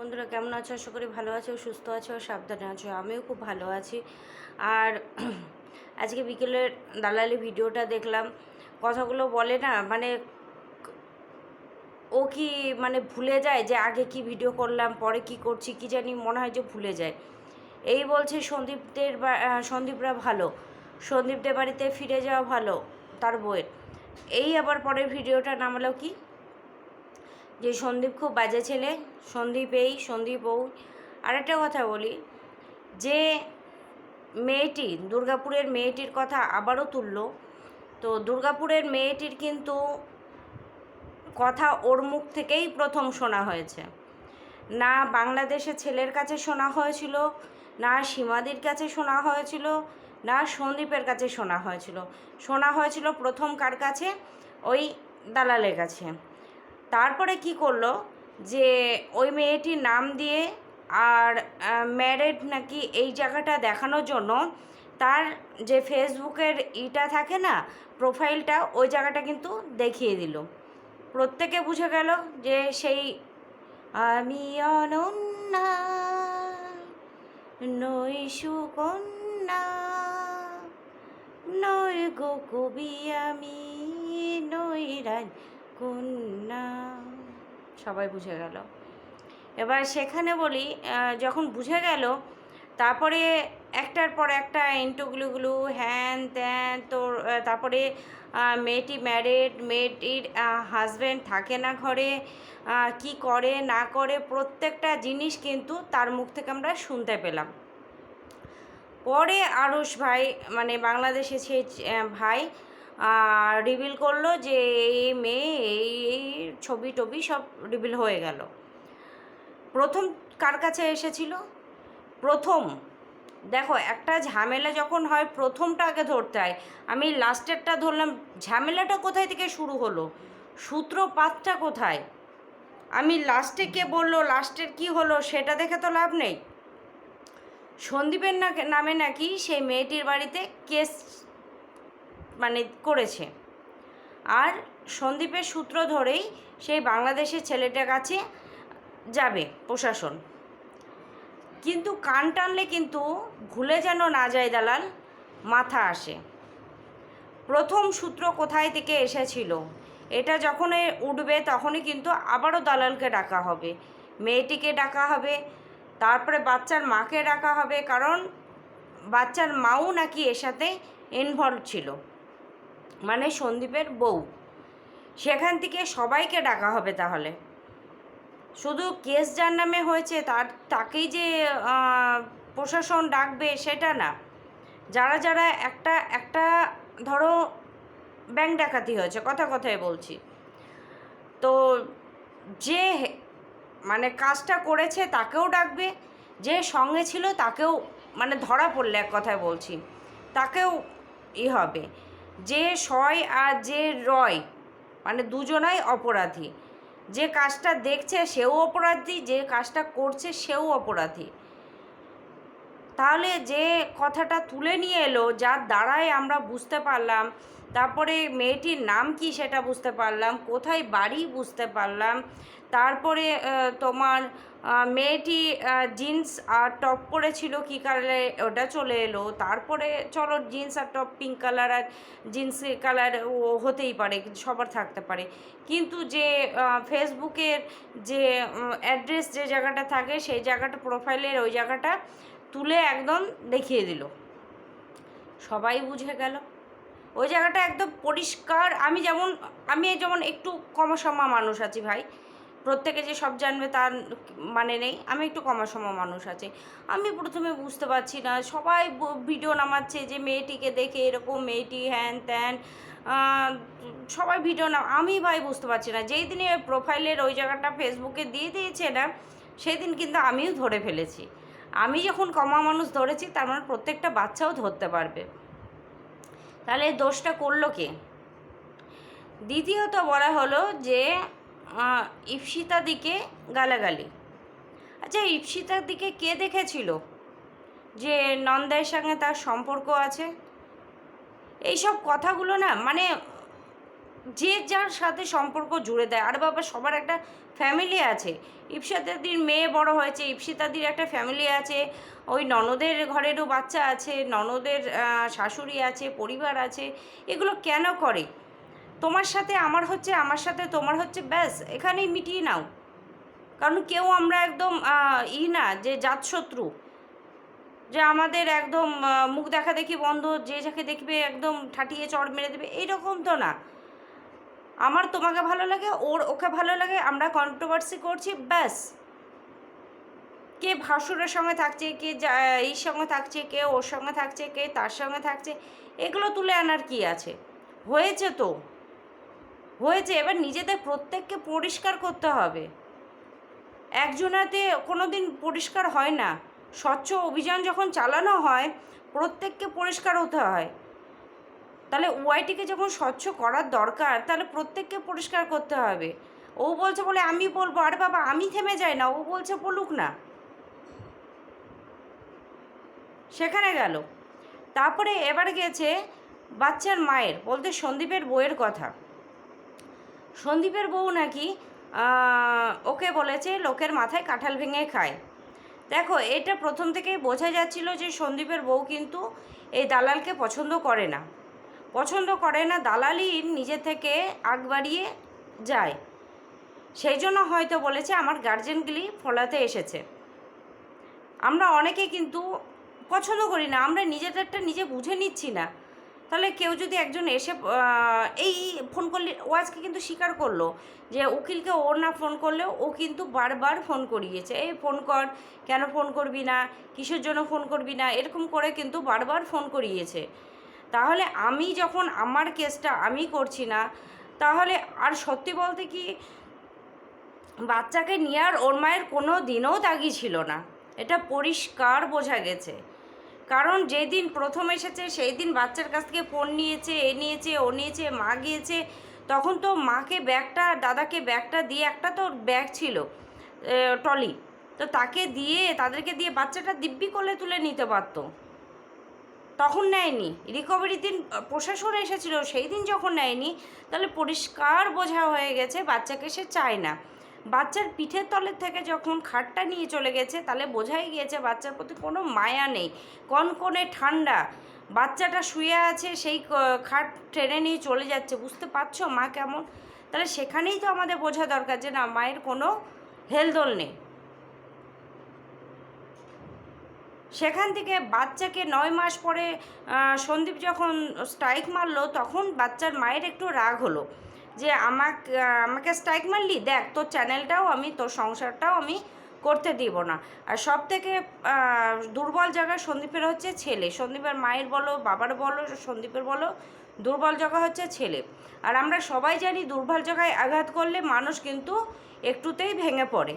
বন্ধুরা কেমন আছো? আশা করি ভালো আছো, সুস্থ আছো, সাবধানে আছো। আমিও খুব ভালো আছি। আর আজকে বিকেলের দালালি ভিডিওটা দেখলাম। কথাগুলো বলে না মানে ও কি মানে ভুলে যায় যে আগে কি ভিডিও করলাম, পরে কি করছি, কি জানি মনে হয় যে ভুলে যায়। এই বলছে সন্দীপদের সন্দীপরা ভালো। সন্দীপদের বাড়িতে ফিরে যাওয়া ভালো, তার বইয়ের এই আবার পরের ভিডিওটা নামালো কি? যে সন্দীপ খুব বাজে ছেলে, সন্দীপ এই, সন্দীপ ও আরেকটা কথা বলি, যে মেয়েটি, দুর্গাপুরের মেয়েটির কথা আবারও তুললো, তো দুর্গাপুরের মেয়েটির কিন্তু কথা ওর মুখ থেকেই প্রথম শোনা হয়েছে। না বাংলাদেশে ছেলের কাছে শোনা হয়েছিল, না সীমাদির কাছে শোনা হয়েছিল, না সন্দীপের কাছে শোনা হয়েছিল। শোনা হয়েছিল প্রথম কার কাছে? ওই দালালের কাছে। তারপরে কি করল? যে ওই মেয়েটির নাম দিয়ে আর ম্যারেড নাকি এই জায়গাটা দেখানোর জন্য তার যে ফেসবুকের ইটা থাকে না প্রোফাইলটা ওই জায়গাটা কিন্তু দেখিয়ে দিল। প্রত্যেকে বুঝে গেল যে সেই, আমি অনন্যা, নই সুকন্যা, নই গো কবি আমি, নই রাজ কন্যা সবাই বুঝে গেল। এবার সেখানে বলি যখন বুঝে গেল, তারপরে একটার পর একটা ইন্টুগুলোগুলো, হ্যান ত্যান, তোর তারপরে মেয়েটি ম্যারেড মেয়েটির হাজব্যান্ড থাকে না ঘরে কি করে, না করে, প্রত্যেকটা জিনিস কিন্তু তার মুখ থেকে আমরা শুনতে পেলাম। পরে আরুষ ভাই মানে বাংলাদেশে সেই ভাই রিভিল করল যে এই মেয়ে, এই এই ছবি টবি সব রিভিল হয়ে গেল। প্রথম কার কাছে এসেছিল? প্রথম। দেখো, একটা ঝামেলা যখন হয়, প্রথমটা আগে ধরতে হয়। আমি লাস্টেরটা ধরলাম, ঝামেলাটা কোথায় থেকে শুরু হলো? সূত্রপাতটা কোথায়? আমি লাস্টে কে বলল লাস্টের কি হলো, সেটা দেখে তো লাভ নেই। সন্দীপের নামে নাকি সেই মেয়েটির বাড়িতে কেস মানে করেছে। আর সন্দীপের সূত্র ধরেই সেই বাংলাদেশের ছেলেটার কাছে যাবে প্রশাসন। কিন্তু কান টানলে কিন্তু ভুলে যেন না যায় দালাল, মাথা আসে। প্রথম সূত্র কোথায় থেকে এসেছিল? এটা যখন উঠবে তখনই কিন্তু আবারও দালালকে ডাকা হবে। মেয়েটিকে ডাকা হবে, তারপরে বাচ্চার মাকে ডাকা হবে, কারণ বাচ্চার মাও নাকি এর সাথে ইনভলভ ছিল। মানে সন্দীপের বউ। সেখান থেকে সবাইকে ডাকা হবে তাহলে। শুধু কেস যার নামে হয়েছে, তার, তাকেই যে প্রশাসন ডাকবে সেটা না। যারা যারা একটা একটা, ধরো, ব্যাংক ডাকাতি হয়েছে, কথা কথায় বলছি। তো যে মানে কাজটা করেছে তাকেও ডাকবে, যে সঙ্গে ছিল তাকেও মানে ধরা পড়লে এক কথায় বলছি, তাকেও ই হবে। যে সয় আর যে রয় মানে দুজনাই অপরাধী। যে কাজটা দেখছে সেও অপরাধী, যে কাজটা করছে সেও অপরাধী। তাহলে যে কথাটা তুলে নিয়ে এলো যার দ্বারাই আমরা বুঝতে পারলাম, তারপরে মেয়েটির নাম কি সেটা বুঝতে পারলাম, কোথায় বাড়ি বুঝতে পারলাম, তারপরে তোমার মেয়েটি জিন্স আর টপ পরেছিল, কী কালারে ওটা চলে এলো, তারপরে চলো জিন্স আর টপ পিঙ্ক কালার আর জিন্স কালার ও হতেই পারে, সবার থাকতে পারে। কিন্তু যে ফেসবুকের যে অ্যাড্রেস যে জায়গাটা থাকে, সেই জায়গাটা প্রোফাইলের ওই জায়গাটা তুলে একদম দেখিয়ে দিল। সবাই বুঝে গেল। ওই জায়গাটা একদম পরিষ্কার। আমি যেমন আমি যেমন একটু কমসমা মানুষ আছি ভাই। প্রত্যেকে যে সব জানবে তার মানে নেই। আমি একটু কমসমা মানুষ আছি। আমি প্রথমে বুঝতে পারছি না। সবাই ভিডিও নামাচ্ছে যে মেয়েটিকে দেখে এরকম মেয়েটি হ্যান ত্যান। সবাই ভিডিও নাম আমি ভাই বুঝতে পারছি না। যেই দিনে প্রোফাইলের ওই জায়গাটা ফেসবুকে দিয়ে দিয়েছে না সেই দিন কিন্তু আমিও ধরে ফেলেছি। আমি যখন কমা মানুষ ধরেছি, তার মানে প্রত্যেকটা বাচ্চাও ধরতে পারবে। তাহলে দোষটা করল কে? দ্বিতীয়ত বলা হলো যে ইপসিতা দিকে গালাগালি। আচ্ছা ইপসিতার দিকে কে দেখেছিল? যে নন্দায়ের সঙ্গে তার সম্পর্ক আছে? এইসব কথাগুলো না মানে যে যার সাথে সম্পর্ক জুড়ে দেয়। আর বাবা, সবার একটা ফ্যামিলি আছে। ইপসিতাদির মেয়ে বড় হয়েছে, ইপসিতাদির একটা ফ্যামিলি আছে। ওই ননদের ঘরেরও বাচ্চা আছে, ননদের শাশুড়ি আছে, পরিবার আছে। এগুলো কেন করে? তোমার সাথে আমার হচ্ছে, আমার সাথে তোমার হচ্ছে, ব্যাস, এখানেই মিটিয়ে নাও। কারণ কেউ আমরা একদম ই না, যে জাতশত্রু। যে আমাদের একদম মুখ দেখা দেখি বন্ধ, যে যাকে দেখবে একদম ঠাটিয়ে চড় মেরে দেবে, এইরকম তো না। আমার তোমাকে ভালো লাগে, ওর ওকে ভালো লাগে, আমরা কন্ট্রোভার্সি করছি, ব্যাস। কে ভাসুরের সঙ্গে থাকছে, কে এই সঙ্গে থাকছে, কে ওর সঙ্গে থাকছে, কে তার সঙ্গে থাকছে, এগুলো তুলে আনার কি আছে? হয়েছে তো। হয়েছে, এবার নিজেদের প্রত্যেককে পরিষ্কার করতে হবে। একজনাতে কোনো দিন পরিষ্কার হয় না। স্বচ্ছ অভিযান যখন চালানো হয়, প্রত্যেককে পরিষ্কার হতে হয়। তাহলে ওয়াইটিকে যখন স্বচ্ছ করার দরকার, তাহলে প্রত্যেককে পরিষ্কার করতে হবে। ও বলছে বলে আমি বলব, আরে বাবা, আমি থেমে যাই না, ও বলছে বলুক না। সেখানে গেল। তারপরে এবার গেছে বাচ্চার মায়ের, বলতে সন্দীপের বউয়ের কথা। সন্দীপের বউ নাকি ওকে বলেছে লোকের মাথায় কাঁঠাল ভেঙে খায়। দেখো, এটা প্রথম থেকেই বোঝা যাচ্ছিল যে সন্দীপের বউ কিন্তু এই দালালকে পছন্দ করে না। পছন্দ করে না দালালই নিজে থেকে আগ বাড়িয়ে যায়। সেই জন্য হয়তো বলেছে, আমার গার্জেনগুলি ফলাতে এসেছে। আমরা অনেকে কিন্তু পছন্দ করি না, আমরা নিজেদেরটা নিজে বুঝে নিচ্ছি না। তাহলে কেউ যদি একজন এসে এই ফোন করলে, ও আজকে কিন্তু স্বীকার করল যে উকিলকে ওর না ফোন করলেও ও কিন্তু বারবার ফোন করিয়েছে। এই ফোন কর, কেন ফোন করবি না? কিসের জন্য ফোন করবি না? এরকম করে কিন্তু বারবার ফোন করিয়েছে। তাহলে আমি যখন আমার কেসটা আমি করছি না, তাহলে আর সত্যি বলতে কি বাচ্চাকে নিয়ে আর ওর মায়ের কোনো দিনও তাগি ছিল না। এটা পরিষ্কার বোঝা গেছে। কারণ যেদিন প্রথম এসেছে সেই দিন বাচ্চার কাছ থেকে ফোন নিয়েছে, এ নিয়েছে, ও নিয়েছে, মা গিয়েছে, তখন তো মাকে ব্যাগটা, দাদাকে ব্যাগটা দিয়ে একটা তো ব্যাগ ছিল টলি তো তাকে দিয়ে, তাদেরকে দিয়ে বাচ্চাটা দিব্যি কোলে তুলে নিতে পারতো। তখন নেয়নি। রিকভারি দিন প্রশাসন এসেছিল, সেই দিন যখন নেয়নি, তাহলে পরিষ্কার বোঝা হয়ে গেছে বাচ্চাকে সে চায় না। বাচ্চার পিঠের তলের থেকে যখন খাটটা নিয়ে চলে গেছে, তাহলে বোঝাই গিয়েছে বাচ্চার প্রতি কোনো মায়া নেই। কনকনে ঠান্ডা, বাচ্চাটা শুয়ে আছে, সেই খাট টেনে নিয়ে চলে যাচ্ছে, বুঝতে পারছ মা কেমন? তাহলে সেখানেই তো আমাদের বোঝা দরকার যে না, মায়ের কোনো হেলদোল নেই। সেখান থেকে বাচ্চাকে নয় মাস পরে সন্দীপ যখন স্ট্রাইক মারলো, তখন বাচ্চার মায়ের একটু রাগ হলো যে, আমাকে আমাকে স্ট্রাইক মারলি? দেখ, তোর চ্যানেলটাও আমি, তোর সংসারটাও আমি করতে দিব না। আর সব থেকে দুর্বল জায়গা সন্দীপের হচ্ছে ছেলে। সন্দীপের মায়ের বলো, বাবার বলো, সন্দীপের বলো, দুর্বল জায়গা হচ্ছে ছেলে। আর আমরা সবাই জানি, দুর্বল জায়গায় আঘাত করলে মানুষ কিন্তু একটুতেই ভেঙে পড়ে।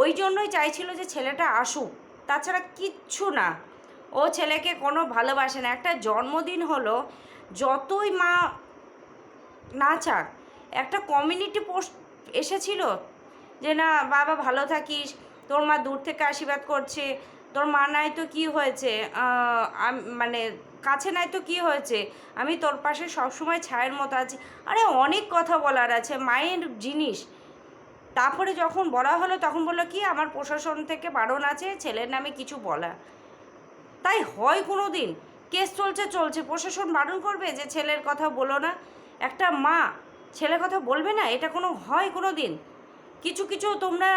ওই জন্যই চাইছিল যে ছেলেটা আসুক। তাছাড়া কিচ্ছু না। ও ছেলেকে কোনো ভালোবাসে না। একটা জন্মদিন হলো, যতই মা না চাক, একটা কমিউনিটি পোস্ট এসেছিল যে, না, বাবা, ভালো থাকিস। তোর মা দূর থেকে আশীর্বাদ করছে। তোর মা নাই তো কী হয়েছে? মানে কাছে নাই তো কী হয়েছে? আমি তোর পাশে সবসময় ছায়ের মতো আছি। আরে, অনেক কথা বলার আছে। মায়ের জিনিস। তারপরে যখন বলা হলো, তখন বলল, কি, আমার প্রশাসন থেকে বারণ আছে, ছেলের নামে কিছু বলা? তাই হয় কোনো দিন কেস চলছে চলছে। প্রশাসন বারণ করবে যে ছেলের কথা বলো না। একটা মা ছেলের কথা বলবে না, এটা কোনো হয় কোনো দিন কিছু কিছু তোমরা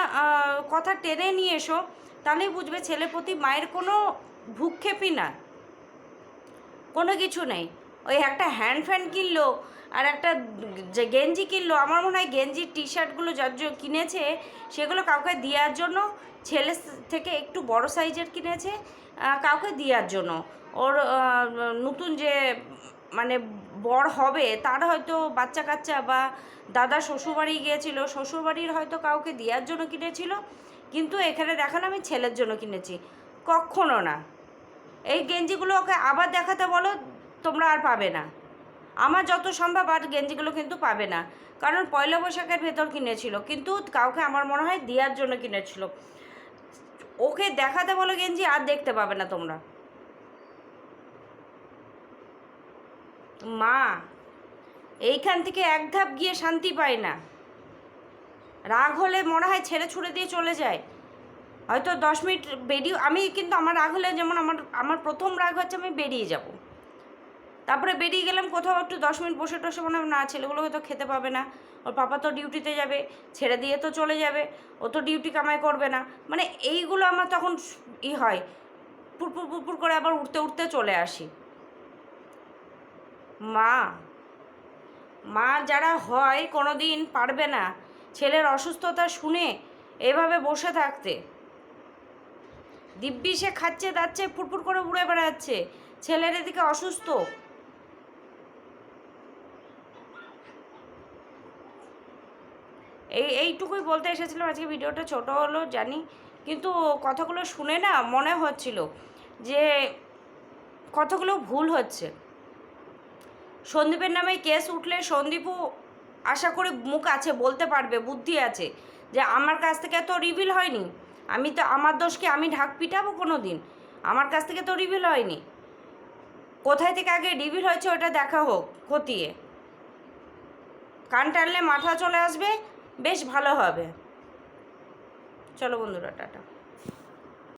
কথা টেনে নিয়ে এসো তাহলেই বুঝবে ছেলের প্রতি মায়ের কোনো ভূক্ষেপই না। কোনো কিছু নেই। ওই একটা হ্যান্ড ফ্যান কিনলো আর একটা যে গেঞ্জি কিনলো, আমার মনে হয় গেঞ্জির টি শার্টগুলো যার জন্য কিনেছে, সেগুলো কাউকে দেওয়ার জন্য, ছেলে থেকে একটু বড় সাইজের কিনেছে কাউকে দেওয়ার জন্য। ওর নতুন যে মানে বর হবে, তার হয়তো বাচ্চা কাচ্চা বা দাদা শ্বশুরবাড়ি গিয়েছিল, শ্বশুরবাড়ির হয়তো কাউকে দেওয়ার জন্য কিনেছিল, কিন্তু এখানে দেখান আমি ছেলের জন্য কিনেছি। কখনো না। এই গেঞ্জিগুলো ওকে আবার দেখাতে বলো, তোমরা আর পাবে না। আমার যত সম্ভব আর গেঞ্জিগুলো কিন্তু পাবে না। কারণ পয়লা বৈশাখের ভেতর কিনেছিল, কিন্তু কাউকে আমার মনে হয় দেওয়ার জন্য কিনেছিল। ওকে দেখাতে বলো গেঞ্জি, আর দেখতে পাবে না তোমরা। মা, এইখান থেকে এক ধাপ গিয়ে শান্তি পায় না। রাগ হলে মনে হয় ছেড়ে ছুড়ে দিয়ে চলে যায়। হয়তো দশ মিনিট বেরিয়ে, আমি কিন্তু আমার রাগ হলে যেমন আমার আমার প্রথম রাগ হচ্ছে আমি বেরিয়ে যাব। তারপরে বেরিয়ে গেলাম কোথাও একটু দশ মিনিট বসে টসে মনে না, ছেলেগুলো হয়তো খেতে পাবে না। ওর পাপা তো ডিউটিতে যাবে, ছেড়ে দিয়ে তো চলে যাবে, ও তো ডিউটি কামাই করবে না। মানে এইগুলো আমার তখন ই হয়, পুরপুর পুরপুর করে আবার উঠতে উঠতে চলে আসি। মা মা যারা হয় কোনো দিন পারবে না, ছেলের অসুস্থতা শুনে এভাবে বসে থাকতে। দিব্যি সে খাচ্ছে, দাচ্ছে ফুরফুর করে উড়ে বেড়াচ্ছে, ছেলের এদিকে অসুস্থ। এই, এইটুকুই বলতে এসেছিলাম। আজকে ভিডিওটা ছোট হলো, জানি। কিন্তু কথাগুলো শুনে না মনে হচ্ছিল যে কতগুলো ভুল হচ্ছে। সন্দীপের নামে কেস উঠলে সন্দীপও আশা করি মুখ আছে, বলতে পারবে, বুদ্ধি আছে যে আমার কাছ থেকে তো রিভিল হয়নি। আমি তো, আমার দোষকে আমি ঢাক পিটাবো কোনো দিন আমার কাছ থেকে তো রিভিল হয়নি। কোথায় থেকে আগে রিভিল হয়েছে ওটা দেখা হোক, খতিয়ে। কান টানলে মাথা চলে আসবে বেশ ভালো হবে। চলো বন্ধুরা টাটা।